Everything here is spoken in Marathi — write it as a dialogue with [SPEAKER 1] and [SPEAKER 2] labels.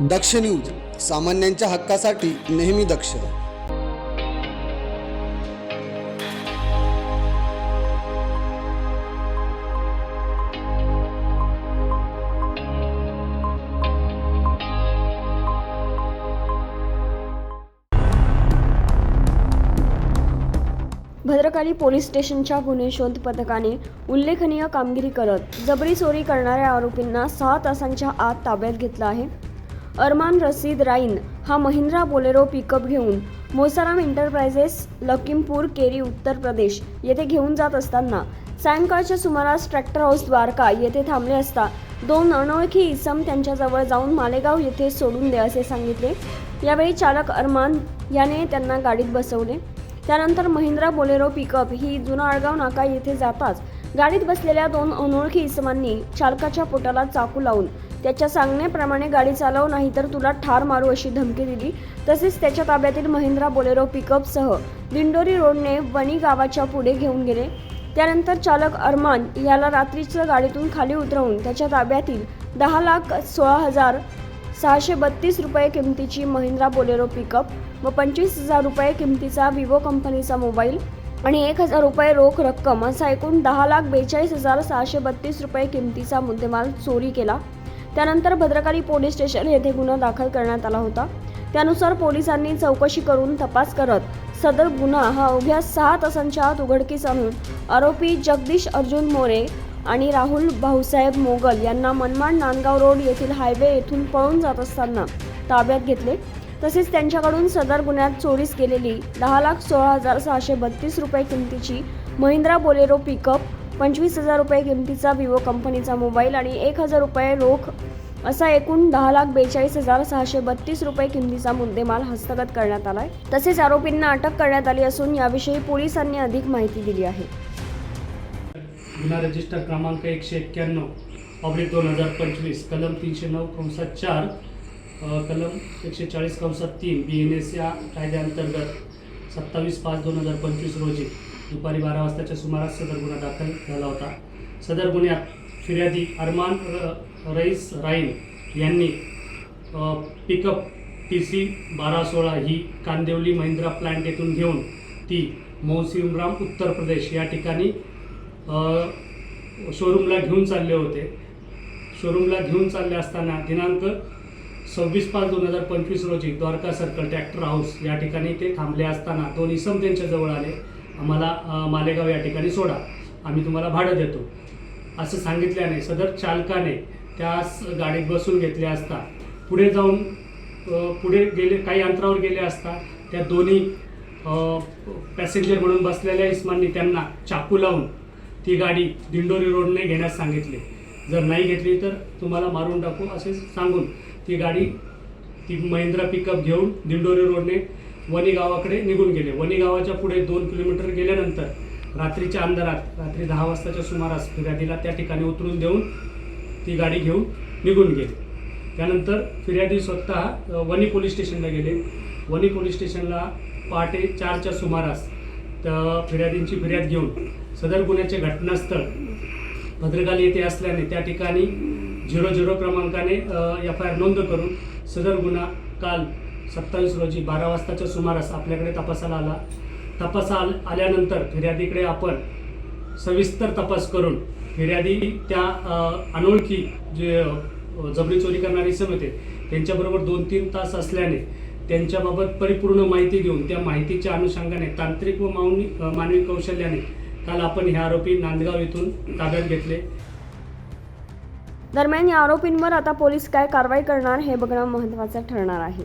[SPEAKER 1] दक्ष न्यूज सामान्यांच्या हक्कासाठी नेहमी दक्ष.
[SPEAKER 2] भद्रकाली पोलीस स्टेशनच्या गुन्हे शोध पथकाने उल्लेखनीय कामगिरी करत जबरी चोरी करणाऱ्या आरोपींना सहा तासांच्या आत ताब्यात घेतलं आहे. अरमान रसीद राईन हा महिंद्रा बोलेरो पिकअप घेऊन मोसाराम एंटरप्राइजेस लखीमपूर केरी उत्तर प्रदेश येथे घेऊन जात असताना सायंकाळच्या सुमारास ट्रॅक्टर हाऊस द्वारका येथे थांबले असता दोन अनोळखी इसम त्यांच्याजवळ जाऊन मालेगाव येथे सोडून दे असे सांगितले. यावेळी चालक अरमान याने त्यांना गाडीत बसवले. त्यानंतर महिंद्रा बोलेरो पिकअप ही जुना आळगाव नाका येथे जाताच गाडीत बसलेल्या दोन अनोळखी इसमांनी चालकाच्या पोटाला चाकू लावून त्याच्या सांगण्याप्रमाणे गाडी चालव नाही तर तुला ठार मारू अशी धमकी दिली. तसेच त्याच्या ताब्यातील महिंद्रा बोलेरो पिकअपसह दिंडोरी रोडने वणी गावाच्या पुढे घेऊन गेले. त्यानंतर चालक अरमान याला रात्रीचं गाडीतून खाली उतरवून त्याच्या ताब्यातील दहा लाख सोळा हजार सहाशे बत्तीस रुपये किमतीची महिंद्रा बोलेरो पिकअप व पंचवीस हजार रुपये किमतीचा विवो कंपनीचा मोबाईल आणि एक हजार रुपये रोख रक्कम असा एकूण दहा लाख बेचाळीस हजार सहाशे बत्तीस रुपये किमतीचा मुद्देमाल चोरी केला. त्यानंतर भद्रकाली पोलीस स्टेशन येथे गुन्हा दाखल करण्यात आला होता. त्यानुसार पोलिसांनी चौकशी करून तपास करत सदर गुन्हा हा अवघ्या सहा तासांच्या आत उघडकीस आणून आरोपी जगदीश अर्जुन मोरे आणि राहुल भाऊसाहेब मोगल यांना मनमाड नांदगाव रोड येथील हायवे येथून पळून जात असताना ताब्यात घेतले. तसेच त्यांच्याकडून सदर गुन्ह्यात चोरीस गेलेली दहा लाख सोळा हजार सहाशे बत्तीस रुपये किमतीची महिंद्रा बोलेरो पिकअप पंचवीस हजार रुपये किमतीचा विवो कंपनीचा मोबाईल आणि एक हजार रुपये रोख असा एकूण दहा लाख बेचाळीस हजार सहाशे बत्तीस रुपये किमतीचा मुद्देमाल हस्तगत करण्यात आलाय. तसेच आरोपींना अटक करण्यात आली असून याविषयी पोलिसांनी अधिक माहिती दिली आहे.
[SPEAKER 3] गुन्हा रजिस्टर क्रमांक एकशे एक्क्याण्णव ऑब्लिक दोन हजार पंचवीस कलम तीनशे नऊ कंसात चार कलम एकशे चाळीस कंसात तीन बी एन एस या कायद्याअंतर्गत सत्तावीस पाच दोन हजार पंचवीस रोजी दुपारी बारा वाजताच्या सुमारास सदर गुन्हा दाखल झाला होता. सदर गुन्ह्यात फिर्यादी अरमान र रईस राईन यांनी पिकअप टी सी बारा सोळा ही कांदिवली महिंद्रा प्लांट येथून घेऊन ती मौसिमराम उत्तर प्रदेश या ठिकाणी शोरूमला घेऊन चालले होते. शोरूमला घेऊन चालले असताना दिनांक सव्वीस पाच दोन हजार पंचवीस रोजी द्वारका सर्कल ट्रॅक्टर हाऊस या ठिकाणी ते थांबले असताना दोन इसम त्यांच्याजवळ आले. आम्हाला मालेगाव या ठिकाणी सोडा. आम्ही तुम्हाला भाडं देतो. असं सांगितल्याने सदर चालकाने त्या स- गाडीत बसून घेतले असता पुढे जाऊन पुढे गेले काही अंतरावर गेले असता त्या दोन्ही पॅसेंजर म्हणून बसलेल्या इस्मांनी त्यांना चाकू लावून ती गाडी दिंडोरी रोडने घेण्यास सांगितले. जर नाही घेतली तर तुम्हाला मारून टाकू असे सांगून ती गाडी ती महिंद्रा पिकअप घेऊन दिंडोरी रोडने वणी गावाकडे निघून गेले. वणी गावाच्या पुढे दोन किलोमीटर गेल्यानंतर रात्रीच्या अंधारात रात्री दहा वाजताच्या सुमारास फिर्यादीला त्या ठिकाणी उतरून देऊन ती गाडी घेऊन निघून गेले. त्यानंतर फिर्यादी स्वतः वणी पोलीस स्टेशनला गेले. वणी पोलीस स्टेशनला पहाटे चारच्या सुमारास त्या फिर्यादींची फिर्याद घेऊन सदर गुन्ह्याचे घटनास्थळ भद्रकाली येथे असल्याने त्या ठिकाणी झिरो झिरो क्रमांकाने एफ आय आर नोंद करून सदर गुन्हा काल सत्तावीस रोजी बारा वाजताच्या सुमारास आपल्याकडे तपासाला आला. तपासा आल आल्यानंतर फिर्यादीकडे आपण सविस्तर तपास करून फिर्यादी त्या अनोळखी जे जबरी चोरी करणारे इसम होते त्यांच्याबरोबर दोन तीन तास असल्याने त्यांच्याबाबत परिपूर्ण माहिती घेऊन त्या माहितीच्या अनुषंगाने तांत्रिक व मानवी मानवी कौशल्याने काल आपण हे आरोपी नांदगाव येथून ताब्यात घेतले.
[SPEAKER 2] दरम्यान या आरोपींवर आता पोलीस काय कारवाई करणार हे बघणं महत्त्वाचं ठरणार आहे.